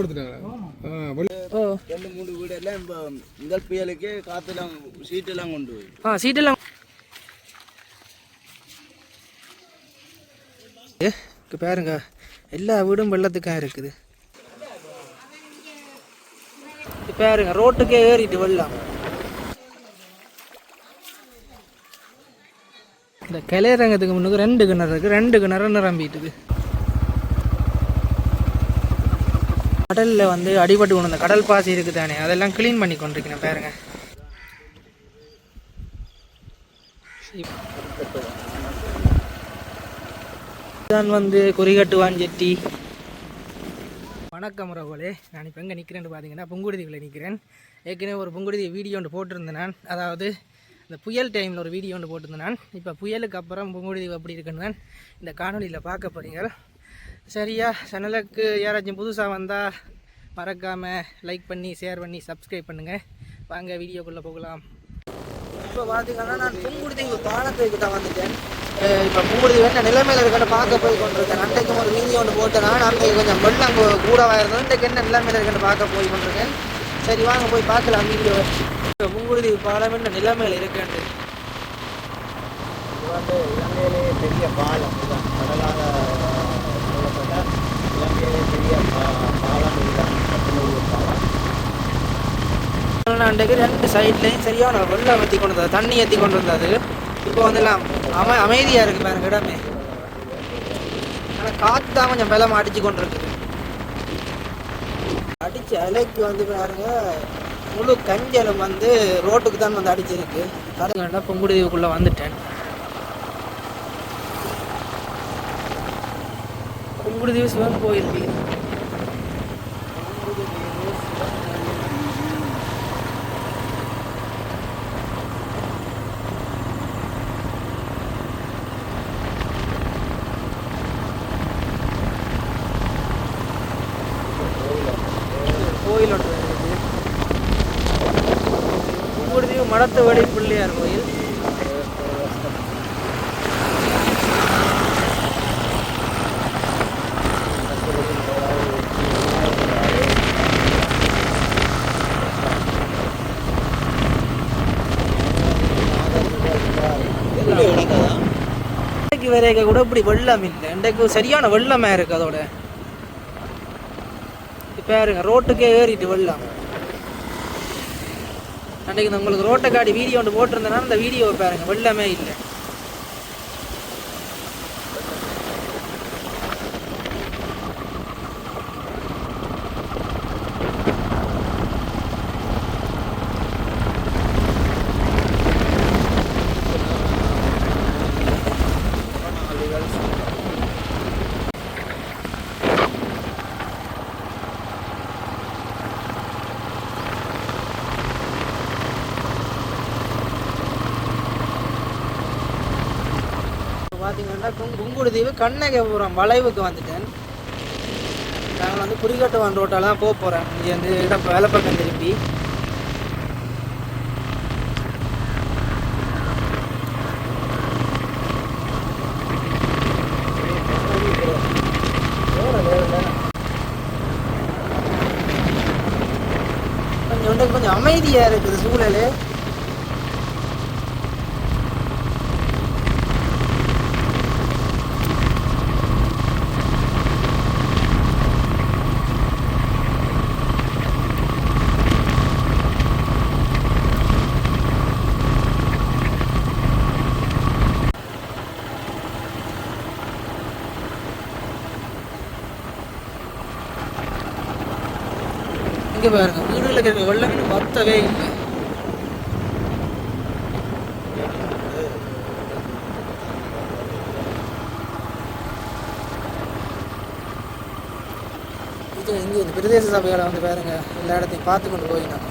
எடுத்துட்டாங்களா ரெண்டு மூணு வீடெல்லாம் இப்போ முதல் புயலுக்கு காற்றுலாம் சீட்டெல்லாம் கொண்டு போய். ஆ சீட்டெல்லாம் ஏ இங்க பாருங்க. எல்லா வீடும் வெள்ளத்துக்கா இருக்குது. இங்க பாருங்க ரோட்டுக்கே ஏறிட்டு வெள்ளம். இந்த கிளையரங்கத்துக்கு முன்னுக்கு ரெண்டு கிணறு இருக்கு. ரெண்டு கிணறு நிரம்பிட்டுது கடலில் வந்து அடிபட்டு கொண்டு வந்த கடல் பாசி இருக்குது தானே? அதெல்லாம் க்ளீன் பண்ணி கொண்டிருக்கேன் பாருங்க. தான் வந்து குறிகட்டுவான் ஜெட்டி வணக்கம் உறவுகளே. நான் இப்போ எங்கே நிற்கிறேன்னு பார்த்தீங்கன்னா புங்குடுதிகளில் நிற்கிறேன் ஏற்கனவே ஒரு புங்குடுதி வீடியோ ஒன்று போட்டிருந்தேன் நான். அதாவது இந்த புயல் டைமில் ஒரு வீடியோ ஒன்று போட்டிருந்தேன் நான். இப்போ புயலுக்கு அப்புறம் புங்குடுதி எப்படி இருக்குன்னு தான் இந்த காணொலியில் பார்க்க போகிறீங்க சரியா? சேனலுக்கு யாராச்சும் புதுசாக வந்தால் மறக்காமல் லைக் பண்ணி ஷேர் பண்ணி சப்ஸ்கிரைப் பண்ணுங்கள் வாங்க வீடியோக்குள்ளே போகலாம். இப்போ பார்த்தீங்கன்னா நான் புங்குடுதி பாலத்துக்கு தான் வந்துட்டேன். இப்போ புங்குடுதி வேண்ட நிலைமையில் இருக்கிற பார்க்க போய் கொண்டிருக்கேன். அன்றைக்கும் ஒரு வீடியோ ஒன்று போட்டேன். நான் அன்றைக்கு கொஞ்சம் வெள்ளம் கூ- கூடவா இருந்தது இன்றைக்கு என்ன நிலைமையில் இருக்கிற பார்க்க போய் கொண்டிருக்கேன். சரி வாங்க போய் பார்க்கலாம் வீடியோ இப்போ புங்குடுதி பாலம் என்ன நிலைமையில் இருக்குன்ட்டு இது வந்து இலங்கையிலேயே பெரிய பாலம். இதுதான் கடலாக சொல்லப்பட்ட இலங்கையிலே பெரிய பா- பாலம் இதுதான் கட்டுநூறு பாலம் அன்றைக்கு ரெண்டு சைட்லையும் சரியான வெள்ளம் ஏற்றி கொண்டு வந்தது தண்ணி ஏற்றி கொண்டு வந்தது. இப்போ வந்துலாம் அம அமைதியாக இருக்குது பாருங்க இடமே. ஆனால் காற்று தான் கொஞ்சம் பலமாக அடிச்சு கொண்டு இருக்குது அடித்து அலைக்கு வந்து பாருங்க முழு கஞ்சலும் வந்து ரோட்டுக்கு தான் வந்து அடிச்சிருக்கு. அதுக்கு பொங்குடுதீவுக்குள்ளே வந்துட்டேன். பொங்குடுதீவு சிவன் கோயில் கோயில் ஒன்று இருக்குது பொங்குடுதீவு மடத்து வழி பிள்ளையார் கோயில் இன்றைக்கு கூட இப்படி வெள்ளம் இல்லை. இன்றைக்கு சரியான வெள்ளமாக இருக்கு அதோட. இப்போ பாருங்க ரோட்டுக்கே ஏறிட்டு வெள்ளம். அன்றைக்கு இந்த உங்களுக்கு ரோட்டை காடி வீடியோ ஒன்று போட்டிருந்தேன்னா அந்த வீடியோவை பாருங்க வெள்ளமே இல்லை. பார்த்தீங்கன்னா குங் குங்குடுதீவு கண்ணகபுரம் வளைவுக்கு வந்துட்டேன். நாங்கள் வந்து குறிகட்டவன் ரோட்டால் தான் போக போகிறேன் இங்கே வந்து இடம் வேலைப்பக்கம் திரும்பி. கொஞ்சம் கொஞ்சம் அமைதியாக இருக்குது சூழல். இங்க பாருங்க வீடுல இருக்கிற வெள்ளம் வத்தவே இல்லை. இது இங்க இந்த பிரதேச சபையால வந்து பாருங்க எல்லா இடத்தையும் பார்த்து கொண்டு போயினாங்க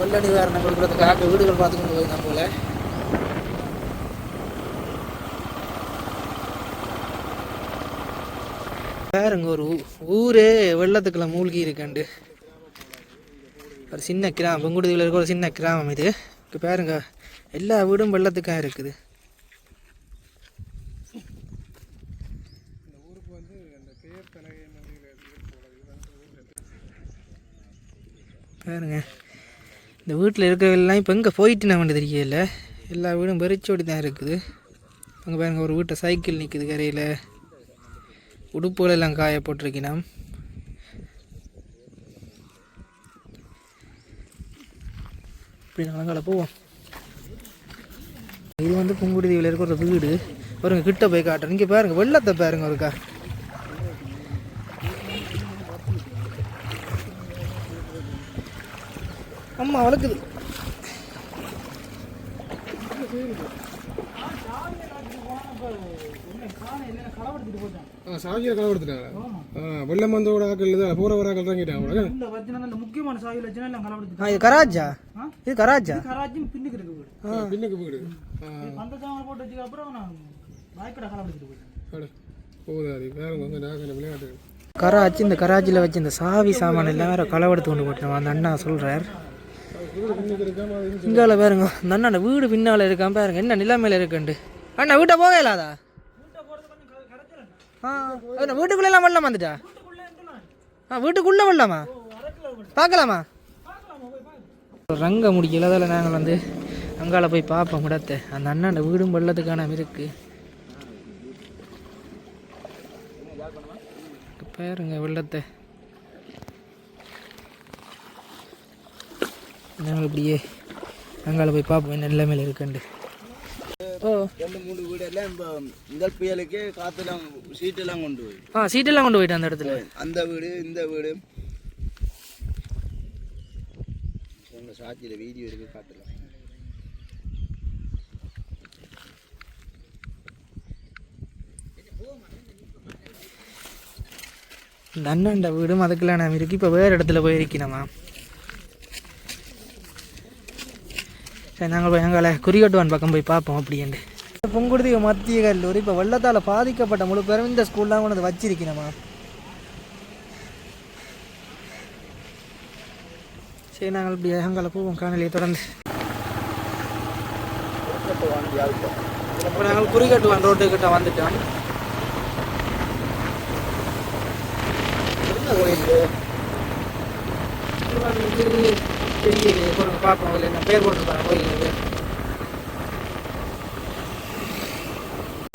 வெள்ள நிவாரணம் கொடுக்கறதுக்காக வீடுகள் பார்த்து கொண்டு போயினா போல. பாருங்க ஒரு ஊரே வெள்ளத்துக்குள்ள மூழ்கி இருக்காண்டு ஒரு சின்ன கிராமம் பெங்குடுதியில் இருக்க ஒரு சின்ன கிராமம் இது. இப்போ பாருங்க எல்லா வீடும் வெள்ளத்துக்கா இருக்குது. பாருங்க இந்த வீட்டில் இருக்கிறவெல்லாம் இப்போ எங்கே போயிட்டு நான் தெரியல. எல்லா வீடும் வெறிச்சோடி தான் இருக்குது. அங்கே பாருங்க ஒரு வீட்டை சைக்கிள் நிற்குது கரையில். உடுப்புகள் எல்லாம் காய போட்டிருக்கினாம் இப்படி நாளங்கால போவோம். இது வந்து புங்குடுதீவில் இருக்கிற ஒரு வீடு. பாருங்க கிட்ட போய் காட்டுறேன். இங்கே பாருங்க வெள்ளத்தை பாருங்க ஒருக்கா. அம்மா வளர்க்குது. சாவியை களை எடுத்துட்டாங்க ஆ வெள்ளம் வந்தோட ஆக்கள் இது போகிற வர ஆக்கள் இறங்கிட்டாங்க இந்த வச்சுனா அந்த முக்கியமான சாவி வச்சுனா எல்லாம் ஆ இது கராஜா? இது கராஜா? கராஜும் பின்னுக்கு இருக்கு வீடு. பின்னுக்கு வீடு. ஆ. அந்த சாமான் போட்டு வச்சுக்க அப்புறம் நான் வாய்க்கடை கலவரத்துட்டு போயிட்டேன். அட போதாது வேற வந்து நாங்கள் விளையாட்டு. கராச்சி இந்த கராச்சியில் வச்சு இந்த சாவி சாமான் எல்லாம் வேற களவெடுத்து கொண்டு போட்டோம் அந்த அண்ணா சொல்கிறார் இங்கால பாருங்க. அந்த அண்ணா வீடு பின்னால் இருக்கான் பாருங்க. என்ன நிலைமையில இருக்குண்டு அண்ணா வீட்டை போக இல்லாதா? ஆ வீட்டுக்குள்ளே எல்லாம் வரலாமா வந்துட்டா? ஆ வீட்டுக்குள்ளே வரலாமா பார்க்கலாமா? ரங்க முடிக்கல அதில் நாங்கள் வந்து அங்கால போய் பார்ப்போம் இடத்த. அந்த அண்ணாண்ட வீடும் வெள்ளத்துக்கான இருக்கு. பாருங்க வெள்ளத்தை. நாங்கள் இப்படியே அங்கால போய் பார்ப்போம். என்ன நிலைமையில இருக்குண்டு ஓ. ரெண்டு மூணு வீடு எல்லாம் இப்போ முதல் புயலுக்கு காற்றுலாம் சீட்டெல்லாம் கொண்டு போய். ஆ சீட்டெல்லாம் கொண்டு போயிட்டு அந்த இடத்துல. அந்த வீடு இந்த வீடு. சொன்ன சாட்சியில் வீடியோ இருக்கு காட்டலாம் இந்த அண்ணாண்ட வீடும் அதுக்கெல்லாம் நாம் இருக்கு. இப்போ வேறு இடத்துல போய் இருக்கணுமா? சரி நாங்கள் போய் எங்களை குறிகட்டுவான் பக்கம் போய் பார்ப்போம் அப்படின்ட்டு பொங்குடுதி மத்திய கல்லூரி. இப்போ வெள்ளத்தால் பாதிக்கப்பட்ட முழு பேரும் இந்த ஸ்கூல்லாம் கொண்டு வந்து வச்சிருக்கணுமா? சரி நாங்கள் இப்படி எங்களை போவோம் காணொலியை தொடர்ந்து. இப்போ நாங்கள் குறிகட்டுவான் ரோட்டுக்கிட்ட வந்துட்டோம். தெரியல பொருள் பார்ப்போம். இல்லை என்ன பேர் போட்டுருப்பாங்க கோயிலுக்கு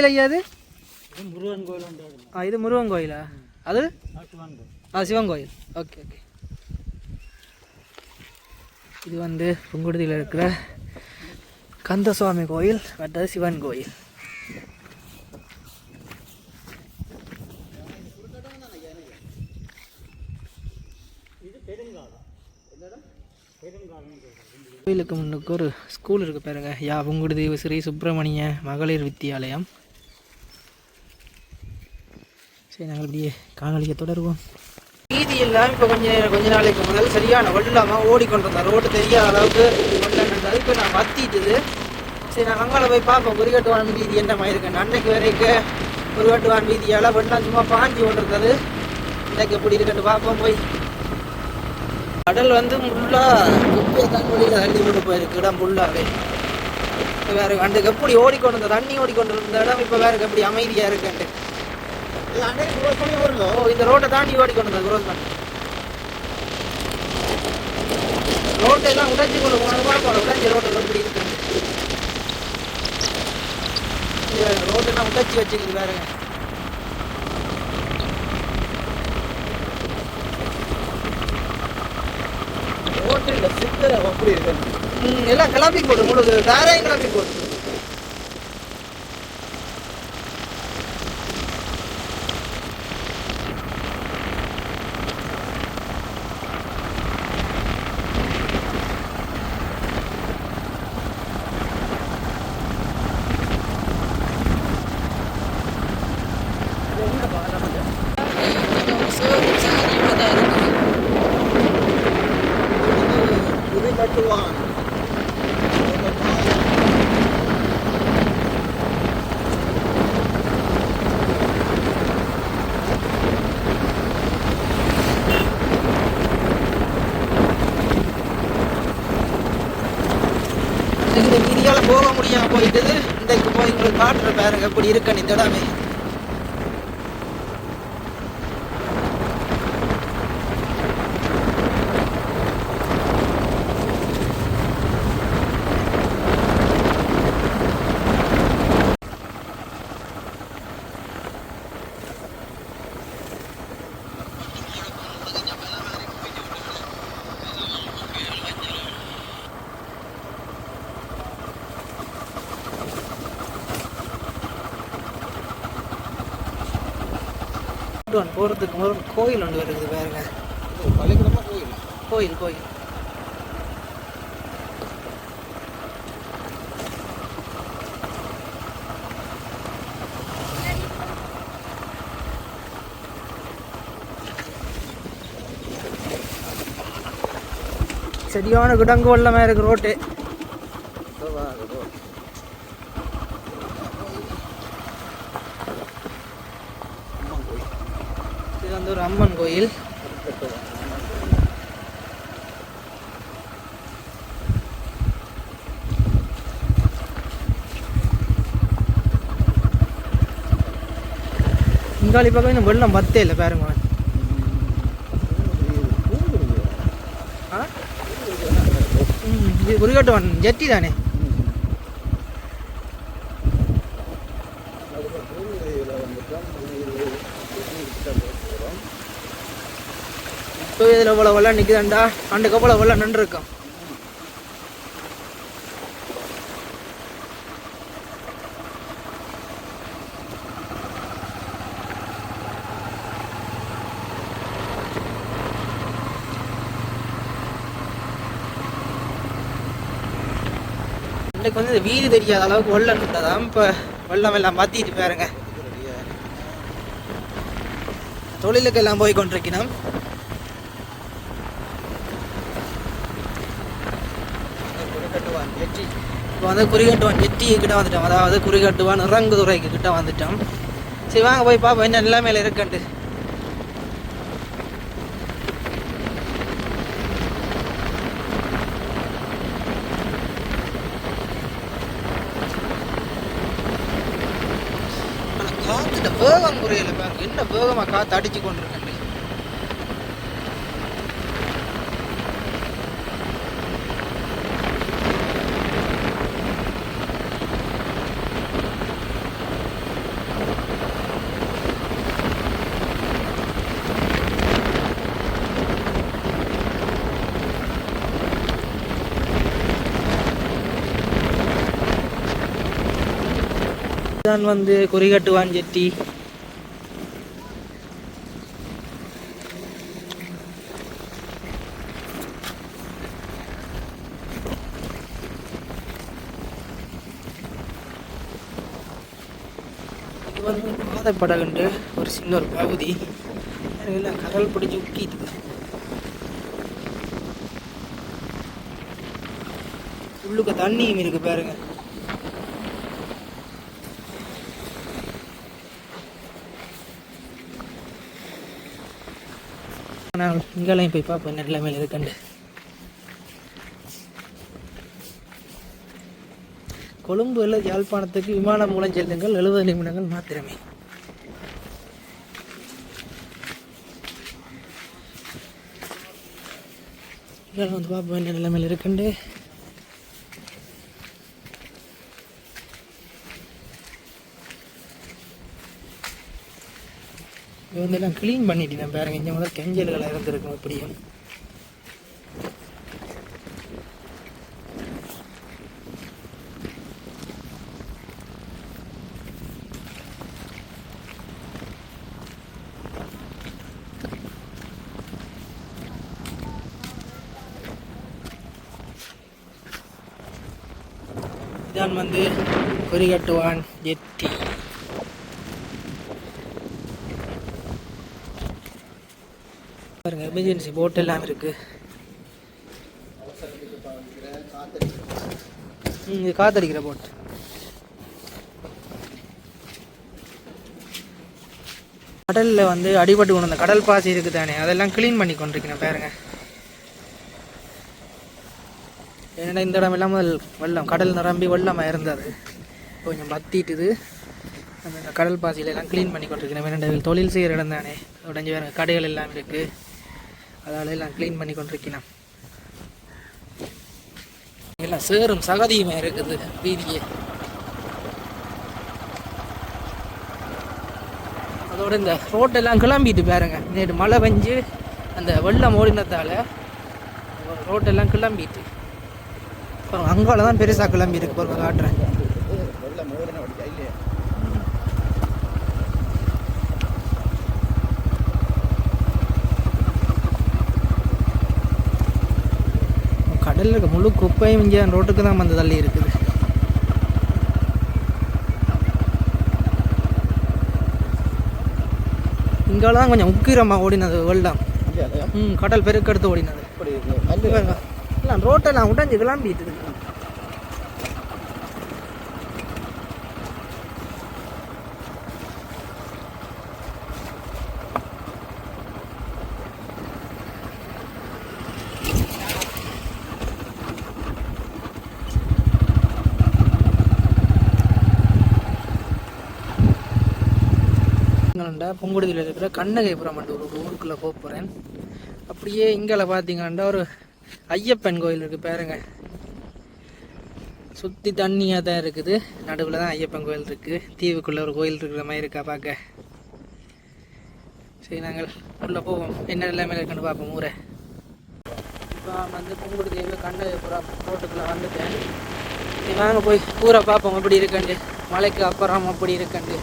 ஐயா அது? முருகன் கோயில் ஆ இது முருகன் கோயிலா? அது? ஆ சிவன் கோயில். Okay okay. இது வந்து புங்குடுதியில் இருக்கிற கந்தசுவாமி கோயில் அடுத்தது சிவன் கோயில். கோயிலுக்கு முன்னுக்கு ஒரு ஸ்கூல் இருக்கு பாருங்க. யா புங்குடுதீவு ஸ்ரீ சுப்பிரமணிய மகளிர் வித்தியாலயம் சரி நாங்கள் இப்படியே காணொலியை தொடருவோம். வீதி எல்லாம் இப்போ கொஞ்ச நேரம் கொஞ்ச நாளைக்கு முதல் சரியான வெள்ளமாக ஓடிக்கொண்டிருந்தோம் ரோடு தெரியாத அளவுக்கு வெள்ளம் இருந்தது இப்போ நான் வத்திட்டுது. சரி நான் அங்கே போய் பார்ப்போம். குறிகட்டுவான் வீதி என்ன மாதிரி இருக்கு? அன்னைக்கு வரைக்கும் குறிகட்டுவான் வீதியால் வெள்ளம் சும்மா பாஞ்சு கொண்டிருந்தது. இன்னைக்கு எப்படி இருக்குன்னு பார்ப்போம். போய் கடல் வந்து முள்ளா குப்பையை தான் வெளியில் தள்ளி கொண்டு போயிருக்கு இடம் ஃபுல்லாகவே வேற அன்றைக்கு எப்படி ஓடிக்கொண்டு இருந்த தண்ணி ஓடிக்கொண்டு இருந்த இடம் இப்போ வேற எப்படி அமைதியாக இருக்குன்ட்டு. இந்த ரோட்டை தாண்டி ஓடிக்கொண்டு இருந்தது குரோஸ்மன் ரோட்டை எல்லாம் உடைச்சி கொண்டு போனது பார்ப்போம் உடைச்சி ரோட்டில் எப்படி இருக்கு ரோட்டெல்லாம் உடைச்சி வச்சுக்குது வேறங்க ரோட்டில் சித்தரை அப்படி இருக்கு. ம், எல்லாம் கிளம்பி போடு முழுது தாரையும் கிளம்பி போடு குடி கட்டுவான் இந்த வீதியால போக முடியாம போயிட்டது. இன்றைக்கு போய் உங்களுக்கு காட்டுற பாருங்க எப்படி இருக்கணும் இந்த இடமே. போகிறதுக்கு ஒரு கோயில் ஒன்று இருக்குது பாருங்க. கோயில்? கோயில் கோயில். சரியான கிடங்கு வெள்ளமாக இருக்கு ரோட்டு இது வந்து ஒரு அம்மன் கோயில் இங்காளி பக்கம் இந்த வெள்ளம் பத்தே இல்லை பாருங்க ஆ? இது ஜெட்டி தானே? இப்போ இதில் இவ்வளோ வெள்ளம் நிற்குதாண்டா அண்டு அவ்வளோ வெள்ளம் நின்றுருக்கும். எனக்கு வந்து இந்த வீதி தெரியாத அளவுக்கு வெள்ளம் இருந்ததான் இப்போ வெள்ளம் எல்லாம் மாற்றிட்டு பாருங்க. தொழிலுக்கு எல்லாம் போய் கொண்டிருக்கணும். இப்போ வந்து குறிகட்டுவான் ஜெட்டி கிட்ட வந்துட்டோம் அதாவது குறிகட்டுவான் இறங்குதுறைக்கு கிட்ட வந்துட்டோம் சரி வாங்க போய் பார்ப்போம் என்ன நிலைமையில இருக்குன்ட்டு குறையல பாருங்க என்ன வேகமா காத்து அடிச்சு கொண்டிருக்கேன். தான் வந்து குறிகட்டுவான் ஜெட்டி இது வந்து ஒரு சின்ன ஒரு பகுதி. எல்லாம் கடல் பிடிச்சி உக்கிட்டு உள்ளுக்கு தண்ணியும் இருக்கு பாருங்க. ஆனால் இங்கெல்லாம் போய் பார்ப்போம் என்ன நிலைமையில் இருக்குண்டு கொழும்பு இல்லை யாழ்ப்பாணத்துக்கு விமானம் மூலம் செல்லுங்கள் எழுபது நிமிடங்கள் மாத்திரமே. இதெல்லாம் வந்து பார்ப்போம் என்ன நிலைமையில் இருக்குண்டு. இது வந்து எல்லாம் க்ளீன் பண்ணிட்டேன் பாருங்கள் இங்கே முதல் கெஞ்சல்கள் இருந்திருக்கும் அப்படியும் வந்து குறிகட்டுவான் எத்தி பாருங்க எமர்ஜென்சி போட் எல்லாம் இருக்கு. ம், இது காத்தடிக்கிற போட் கடலில் வந்து அடிபட்டு கொண்டு வந்த கடல் பாசி இருக்குது தானே அதெல்லாம் க்ளீன் பண்ணி கொண்டிருக்கிறேன் பாருங்கள் ஏன்னா இந்த இடம் எல்லாம் முதல் வெள்ளம்? கடல் நிரம்பி வெள்ளமாக இருந்தது. கொஞ்சம் பத்திட்டுது அந்த கடல் பாசியில் எல்லாம் க்ளீன் பண்ணி கொண்டிருக்கிறேன் வேணும் தொழில் செய்கிற இடம் தானே. உடஞ்சி வேறு கடைகள் எல்லாம் இருக்குது அதால எல்லாம் க்ளீன் பண்ணி கொண்டிருக்கலாம் எல்லாம் சேரும் சகதியுமே இருக்குது. வீதியே அதோட இந்த ரோட்டெல்லாம் கிளம்பிட்டு பாருங்க. நேற்று மழை பெஞ்சு அந்த வெள்ளம் ஓடினத்தால் ரோட்டெல்லாம் கிளம்பிட்டு. பாருங்கள் அங்கால தான் பெருசாக கிளம்பி இருக்கு பாருங்கள் காட்டுறேன். கடலில் இருக்க முழு குப்பையும் இங்கே ரோட்டுக்கு தான் வந்து தள்ளி இருக்குது. இங்கால தான் கொஞ்சம் உக்கிரமாக ஓடினது வெள்ளம் ம் கடல் பெருக்கெடுத்து ஓடினது. இல்லை ரோட்டெல்லாம் உடஞ்சி கிளம்பிட்டு இருக்கு பொங்குடுதியில் இருக்கிற கண்ணகைபுரம் ஒரு ஊருக்குள்ளே போக போகிறேன் அப்படியே இங்கே பார்த்தீங்கன்னா ஒரு ஐயப்பன் கோயில் இருக்குது பாருங்க. சுற்றி தண்ணியாக தான் இருக்குது. நடுவில் தான் ஐயப்பன் கோயில் இருக்குது தீவுக்குள்ளே ஒரு கோயில் இருக்கிற மாதிரி இருக்கா பார்க்க சரி நாங்கள் உள்ளே போவோம். என்ன எல்லாமே இருக்குன்னு பார்ப்போம் ஊரை. இப்போ வந்து பொங்குடு கண்ணகைபுரம் ரோட்டுக்குள்ளே வந்துட்டேன். சரி வாங்க போய் ஊரை பார்ப்போம் எப்படி இருக்கண்டு மலைக்கு அப்புறம் அப்படி இருக்கண்டு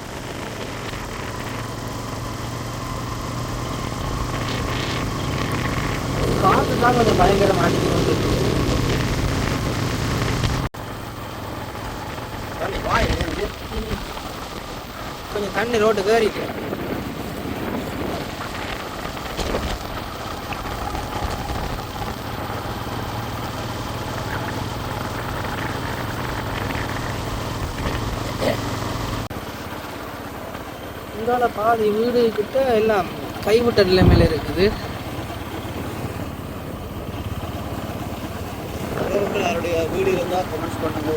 காற்று தான் கொஞ்சம் பயங்கரமாக கொஞ்சம் தண்ணி ரோட்டு ஏறிட்டு இங்கால பாதி வீடு கிட்ட எல்லாம் கைவிட்ட நிலைமையில இருக்குது. இருந்தால் கமெண்ட்ஸ் பண்ணுங்க.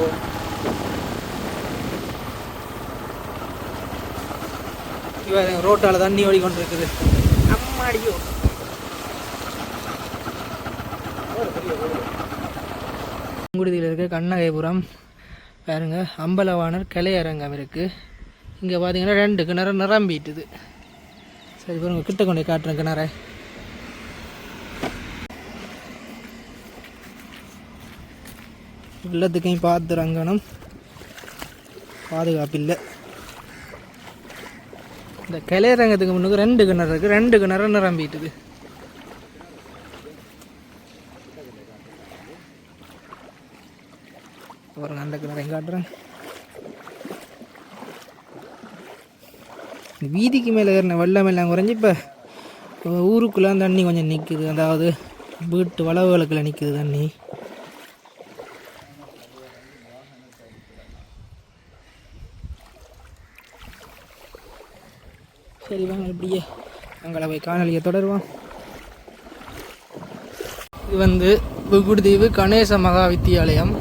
இவன் ரோட்டால தண்ணி ஓடிக்கொண்டிருக்குது. அம்மாடியோ. குடிதியில் இருக்க கண்ணகைபுரம் பாருங்க அம்பலவாணர் கிளையரங்கம் இருக்குது இங்கே பார்த்தீங்கன்னா ரெண்டு கிணறு நிரம்பிட்டுது. சரி பாருங்க கிட்ட கொண்டு காட்டுறேன் கிணறை. எல்லாத்துக்கையும் பார்த்து ரங்கணும் பாதுகாப்பு இல்லை இந்த கிளையரங்கத்துக்கு முன்னுக்கு ரெண்டு கிணறு இருக்குது ரெண்டு கிணறு நிரம்பிட்டுது பாருங்க அந்த கிணறையும் காட்டுறேன் வீதிக்கு மேலே ஏறின வெள்ளம் எல்லாம் குறைஞ்சி இப்போ ஊருக்குள்ளே தண்ணி கொஞ்சம் நிற்குது அதாவது வீட்டு வளவுகளுக்குள்ள நிற்குது தண்ணி சரி வாங்க இப்படியே அங்கே காணொலியை தொடருவோம். இது வந்து புகுடுதீவு கணேச மகா வித்தியாலயம்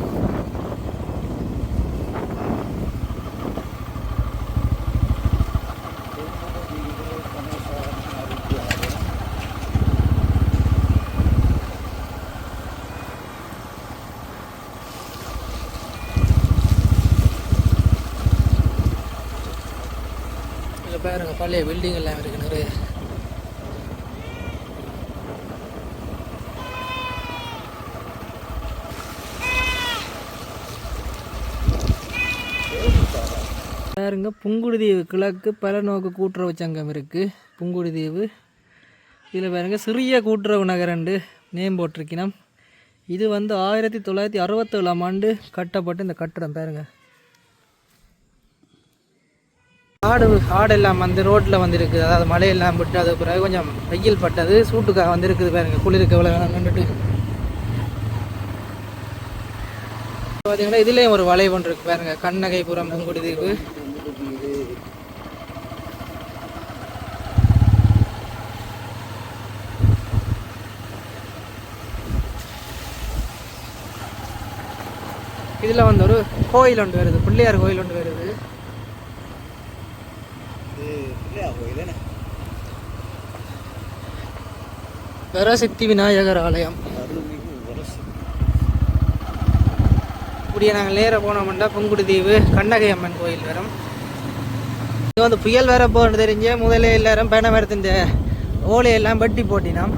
இதில் பாருங்க பழைய பில்டிங் எல்லாம் இருக்கு. நிறைய பாருங்க புங்குடுதீவு கிழக்கு பலநோக்கு கூட்டுறவு சங்கம் இருக்குது புங்குடுதீவு. இதில் பாருங்க சிறிய கூட்டுறவு நகரண்டு நேம் போட்டிருக்கணும் இது வந்து ஆயிரத்தி தொள்ளாயிரத்தி அறுபத்தேழாம் ஆண்டு கட்டப்பட்ட இந்த கட்டடம் பாருங்க. ஆடு ஆடெல்லாம் வந்து ரோட்டில் வந்து இருக்குது அதாவது மழையெல்லாம் விட்டு அது பிறகு கொஞ்சம் வெயில் பட்டது. சூட்டுக்காக வந்து இருக்குது பாருங்க. குளிருக்கு எவ்வளோ கண்டுட்டு பார்த்தீங்கன்னா இதுலேயும் ஒரு வளைவு ஒன்று இருக்குது பாருங்கள் கண்ணகைபுரம் புங்குடி தீவு இதில் வந்து ஒரு கோயில் ஒன்று வருது. பிள்ளையார் கோயில் ஒன்று வருது. வரசித்தி விநாயகர் ஆலயம். இப்படியே நாங்கள் நேராக போனோம்னா புங்குடி தீவு கண்ணகை அம்மன் கோயில் வரும். இது வந்து புயல் வர போன்னு தெரிஞ்ச முதல்ல எல்லாரும் பனை மரத்தின் ஓலையெல்லாம் வெட்டி போட்டினோம்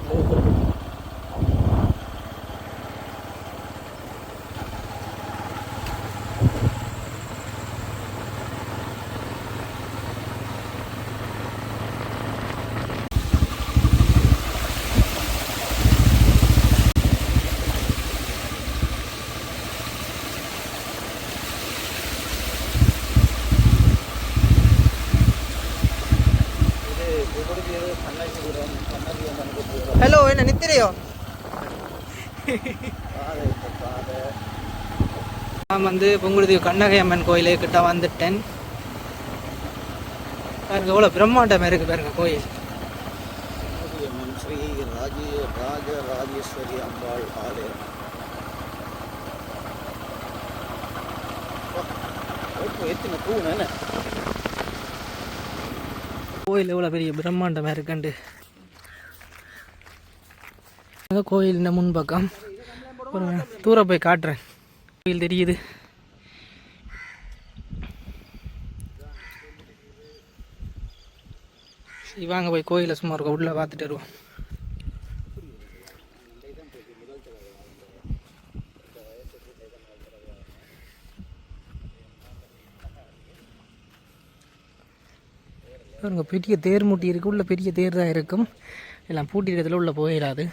இப்படி கண்ணாடி விடுறோம் கண்ணாடி வந்து ஹலோ என்ன நித்திரையோ பாதை இப்போ பாதை நான் வந்து பொங்குடுதி கண்ணகை அம்மன் கோயிலு கிட்ட வந்துட்டேன். பாருங்க எவ்வளோ பிரம்மாண்டமாக இருக்குது பாருங்க கோயில். ஸ்ரீ ராஜி ராஜ ராஜேஸ்வரி அம்பாள் ஆலயம். எத்தனை தூண் என்ன? கோயில் எவ்வளோ பெரிய பிரம்மாண்டமாக இருக்குண்டு. கோயில் இந்த முன்பக்கம் ஒரு தூரம் போய் காட்டுறேன். கோயில் தெரியுது. சரி வாங்க போய் கோயிலை சும்மா இருக்க உள்ளே பார்த்துட்டு வருவோம். பாருங்க பெரிய தேர் மூட்டி இருக்கு. உள்ள பெரிய தேர் தான் இருக்கும். எல்லாம் பூட்டிருக்கிறதுல உள்ளே உள்ள போயிடாது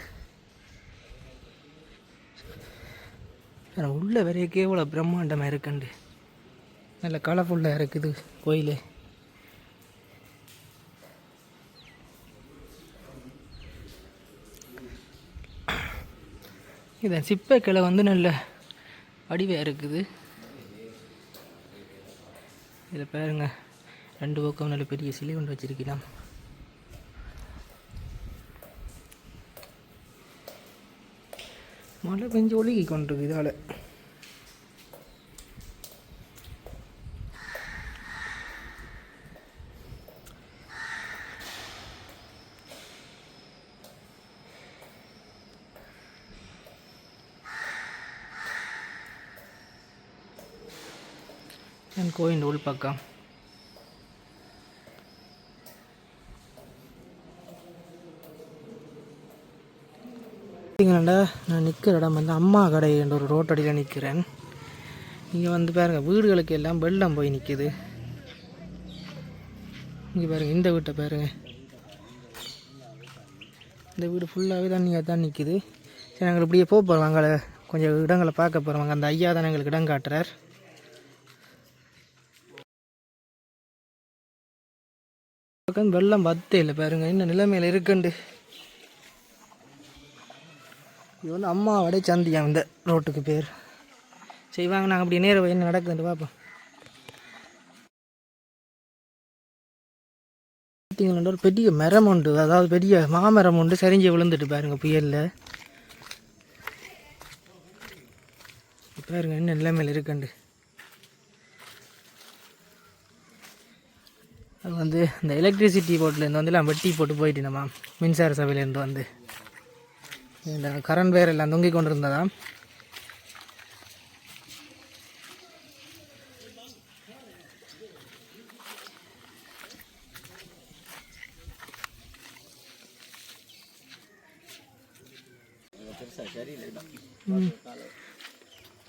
உள்ளே உள்ள வரைக்கே பிரம்மாண்டமாக இருக்குண்டு. நல்ல கலர்ஃபுல்லாக இருக்குது கோயில். இதன் சிப்பை கிளை வந்து நல்ல வடிவாக இருக்குது. இதில் பாருங்க ரெண்டு பக்கம் நல்ல பெரிய சிலை கொண்டு வச்சிருக்கலாம். மழை பெஞ்சு ஒழுகி கொண்டிருக்கு இதால். கோயின் உள் பக்கம். நான் நிற்கிற இடம் வந்து அம்மா கடை என்ற ஒரு ரோட்டடியில் நிற்கிறேன் இங்கே வந்து பாருங்கள் வீடுகளுக்கு எல்லாம் வெள்ளம் போய் நிற்கிது இங்கே பாருங்க இந்த வீட்டை பாருங்கள் இந்த வீடு ஃபுல்லாகவே தண்ணியாக தான் நிற்கிது சரி நாங்கள் இப்படியே போக போகிறோம் அங்கே கொஞ்சம் இடங்களை பார்க்க போகிறோம் அந்த ஐயா தான் எங்களுக்கு இடம் காட்டுறார். பக்கம் வெள்ளம் பத்தே இல்லை பாருங்க. இன்னும் நிலைமையில் இருக்குண்டு. இது வந்து அம்மா வடை சந்தியா இந்த ரோட்டுக்கு பேர். சரி வாங்க நாங்கள் அப்படி நேரம் என்ன நடக்குதுன்னு பார்ப்போம். பார்த்தீங்கன்னா ஒரு பெரிய மரம் உண்டு. அதாவது பெரிய மாமரம் உண்டு. சரிஞ்சு விழுந்துட்டு பாருங்க புயலில். பாருங்க என்ன நிலைமையில் இருக்குண்டு. அது வந்து இந்த எலக்ட்ரிசிட்டி போர்ட்லேருந்து வந்து எல்லாம் வெட்டி போட்டு போயிட்டு நம்ம மின்சார சபையிலேருந்து வந்து இந்த கரண்ட் வேர் எல்லாம் தொங்கிக் கொண்டு இருந்ததா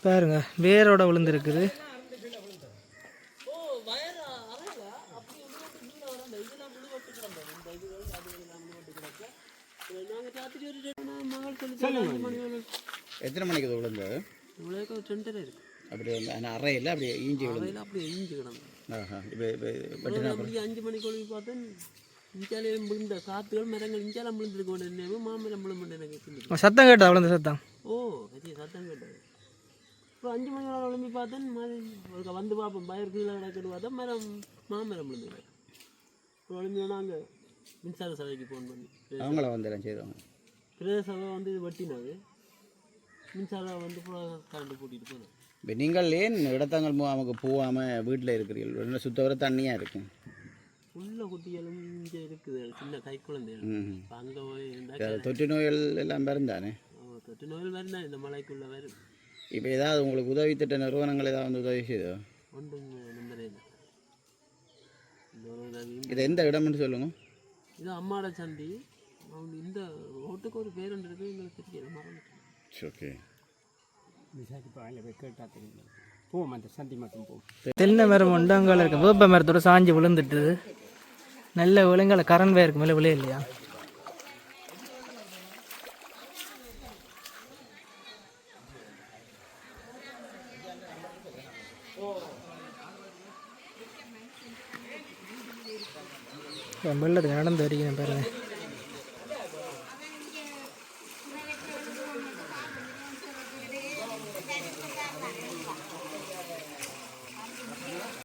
பாருங்க வேரோட விழுந்துருக்குது. எத்தனை மணிக்கு இது விழுந்தது அப்படி வந்து அறையில் அப்படி ஈஞ்சி விழுந்து அப்படியே எரிஞ்சு கிடந்தது ஆஹா இப்போ இப்போ அப்படி அஞ்சு மணிக்கு ஒழுங்கி பார்த்தேன். இஞ்சாலையும் விழுந்த காத்துகள் மரங்கள் இஞ்சாலம் விழுந்திருக்க வேண்டிய மாமரம் விழுந்து எனக்கு. சத்தம் கேட்டா விழுந்த சத்தம்? ஓ பெரிய சத்தம் கேட்டது. இப்போ அஞ்சு மணி நேரம் எழுப்பி பார்த்தேன். மாதிரி ஒரு வந்து பார்ப்போம். பயிர் கீழே கிடக்குன்னு பார்த்தா மரம் மாமரம் விழுந்து இப்போ எழுப்பினா அங்கே மின்சார சபைக்கு ஃபோன் பண்ணி. அவங்கள வந்து எல்லாம் செய்தவங்க பிரதேச சபை வந்து இது வெட்டினது மின்சாரம் வந்து கரண்ட் கூட்டிகிட்டு போனது இப்போ நீங்கள் ஏன் இடத்தங்கள் நமக்கு போகாமல் வீட்டில் இருக்கிறீர்கள்? சுத்தவரை தண்ணியாக இருக்கும் உள்ள குட்டிகளும் இங்கே இருக்குது. சின்ன கை குழந்தைகள். அங்கே போய் தொற்று நோய்கள் எல்லாம் பிறந்தானே ஓ, தொற்று நோய்கள் வருதான் இந்த மலைக்குள்ள வரும். இப்போ ஏதாவது உங்களுக்கு உதவி திட்ட நிறுவனங்கள் ஏதாவது வந்து உதவி செய்தோ ஒன்றும் நம்பரே இல்லை இது எந்த இடம்னு சொல்லுங்க. இது அம்மாட சந்தி அவங்க இந்த ரோட்டுக்கு ஒரு பேர் ஒன்று இருக்கு எங்களுக்கு தெரியல மறந்துட்டேன். ஓகே. தென்னை மரம் உண்டு அங்கே இருக்க வேப்ப மரத்தோட சாஞ்சு விழுந்துட்டு நல்ல விலங்கால கரண்ட் வேருக்கு மேலே விளைய இல்லையா வெள்ளத்துக்கு நடந்து வரைக்கும் பாருங்கள்